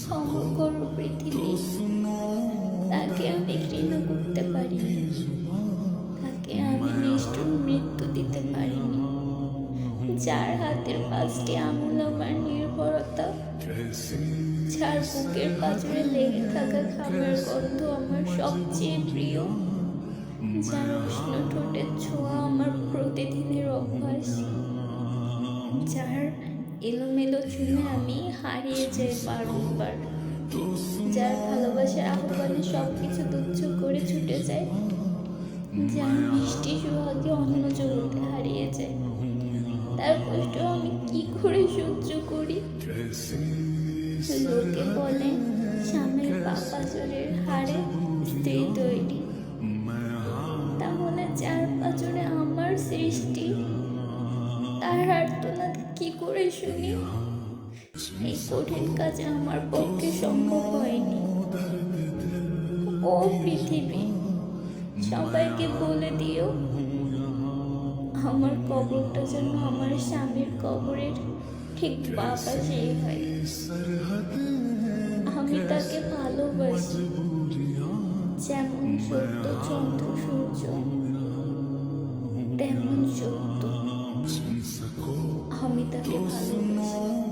সমগ্র পৃথিবী। তাকে আমি ঘৃণা করতে পারিনি। তাকে আমি নিষ্ঠুর মৃত্যু দিতে পারিনি। যার হাতের পাঁচটি আঙুল আমার নির্ভরতা, যার বুকের পাঁচড়ে লেগে থাকা খাবার গন্ধ আমার সবচেয়ে প্রিয়, যার উষ্ণ ঠোঁটের ছোঁয়া আমার প্রতিদিনের অভ্যাস, যার এলোমেলো চুলে আমি হারিয়ে যাই বারংবার। যার ভালোবাসার আহ্বানে সব কিছু তুচ্ছ করে ছুটে যায় যার মিষ্টি সুহাগে অন্য জগতে হারিয়ে যায় তার কষ্ট আমি কি করে সহ্য করি? লোকে বলে স্বামীর পাপা জোরের হারে স্ত্রী তৈরি। তাহলে চার পাঁচরে আমার সৃষ্টি তার আর্তনাদ কি করে শুনি? এই কঠিন কাজে আমার পক্ষে সম্ভব হয়নি। ও পৃথিবী, সবাইকে বলে দিও, আমার কবরটা যেন আমার স্বামীর কবরের ঠিক বাঁ পাশেই হয়। আমি তাকে ভালোবাসি, যেমন সত্য চন্দ্র সূর্য, তেমন সত্য। আমি তাকে ভালোবাসি।